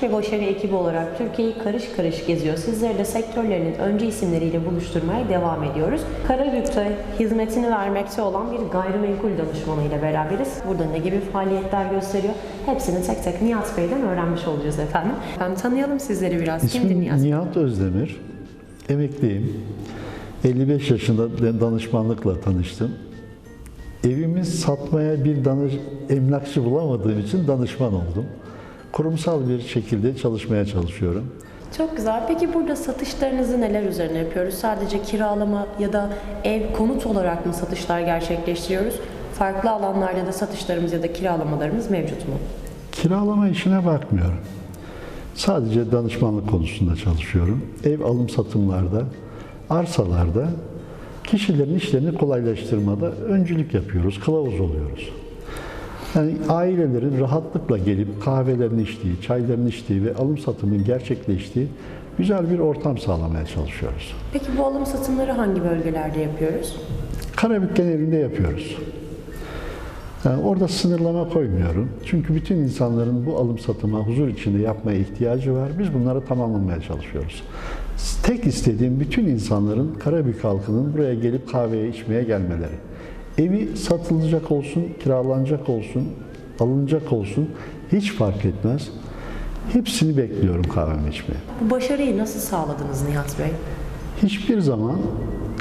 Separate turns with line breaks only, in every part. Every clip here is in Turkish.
İş ve Başarı ekibi olarak Türkiye'yi karış karış geziyor. Sizleri de sektörlerinin önce isimleriyle buluşturmaya devam ediyoruz. Karabük'te hizmetini vermekte olan bir gayrimenkul danışmanı ile beraberiz. Burada ne gibi faaliyetler gösteriyor? Hepsini tek tek Nihat Bey'den öğrenmiş olacağız efendim. Ben tanıyalım sizleri biraz. Kimdir
İsmim
Nihat?
Nihat Özdemir. Emekliyim. 55 yaşında danışmanlıkla tanıştım. Evimi satmaya bir danış, emlakçı bulamadığım için danışman oldum. Kurumsal bir şekilde çalışmaya çalışıyorum.
Çok güzel. Peki burada satışlarınızı neler üzerine yapıyoruz? Sadece kiralama ya da ev konut olarak mı satışlar gerçekleştiriyoruz? Farklı alanlarda da satışlarımız ya da kiralamalarımız mevcut mu?
Kiralama işine bakmıyorum. Sadece danışmanlık konusunda çalışıyorum. Ev alım satımlarda, arsalarda kişilerin işlerini kolaylaştırmada öncülük yapıyoruz, kılavuz oluyoruz. Yani ailelerin rahatlıkla gelip kahvelerini içtiği, çaylarını içtiği ve alım satımın gerçekleştiği güzel bir ortam sağlamaya çalışıyoruz.
Peki bu alım satımları hangi bölgelerde yapıyoruz?
Karabük genelinde yapıyoruz. Yani orada sınırlama koymuyorum. Çünkü bütün insanların bu alım satıma huzur içinde yapmaya ihtiyacı var. Biz bunları tamamlamaya çalışıyoruz. Tek istediğim bütün insanların, Karabük halkının buraya gelip kahveye içmeye gelmeleri. Evi satılacak olsun, kiralanacak olsun, alınacak olsun hiç fark etmez. Hepsini bekliyorum kahvemi içmeye.
Bu başarıyı nasıl sağladınız Nihat Bey?
Hiçbir zaman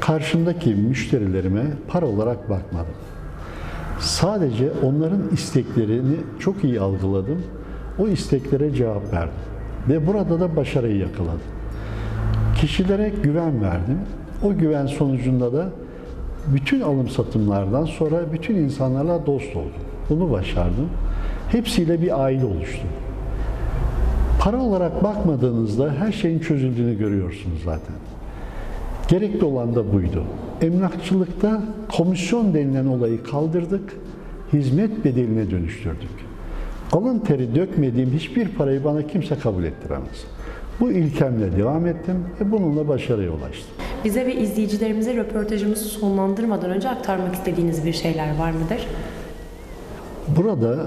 karşımdaki müşterilerime para olarak bakmadım. Sadece onların isteklerini çok iyi algıladım. O isteklere cevap verdim. Ve burada da başarıyı yakaladım. Kişilere güven verdim. O güven sonucunda da bütün alım satımlardan sonra bütün insanlarla dost oldum. Bunu başardım. Hepsiyle bir aile oluştum. Para olarak bakmadığınızda her şeyin çözüldüğünü görüyorsunuz zaten. Gerekli olan da buydu. Emlakçılıkta komisyon denilen olayı kaldırdık, hizmet bedeline dönüştürdük. Alın teri dökmediğim hiçbir parayı bana kimse kabul ettiremez. Bu ilkemle devam ettim ve bununla başarıya ulaştım.
Bize ve izleyicilerimize röportajımızı sonlandırmadan önce aktarmak istediğiniz bir şeyler var mıdır?
Burada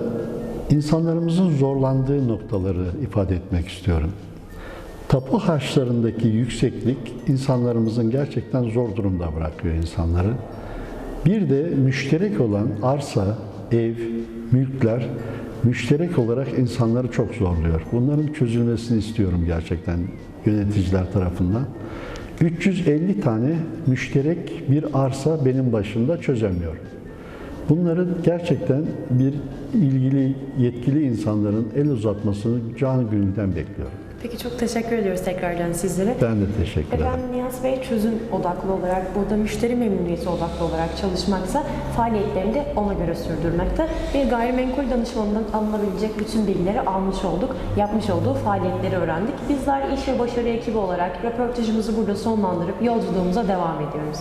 insanlarımızın zorlandığı noktaları ifade etmek istiyorum. Tapu harçlarındaki yükseklik insanlarımızın gerçekten zor durumda bırakıyor insanları. Bir de müşterek olan arsa, ev, mülkler müşterek olarak insanları çok zorluyor. Bunların çözülmesini istiyorum gerçekten yöneticiler tarafından. 350 tane müşterek bir arsa benim başımda çözemiyorum. Bunları gerçekten bir ilgili yetkili insanların el uzatmasını canı gönülden bekliyorum.
Peki çok teşekkür ediyoruz tekrardan sizlere.
Ben de teşekkür ederim.
Efendim Nihat Bey çözüm odaklı olarak burada müşteri memnuniyeti odaklı olarak çalışmaksa faaliyetlerini de ona göre sürdürmekte. Bir gayrimenkul danışmanından alınabilecek bütün bilgileri almış olduk. Yapmış olduğu faaliyetleri öğrendik. Bizler iş ve başarı ekibi olarak röportajımızı burada sonlandırıp yolculuğumuza devam ediyoruz.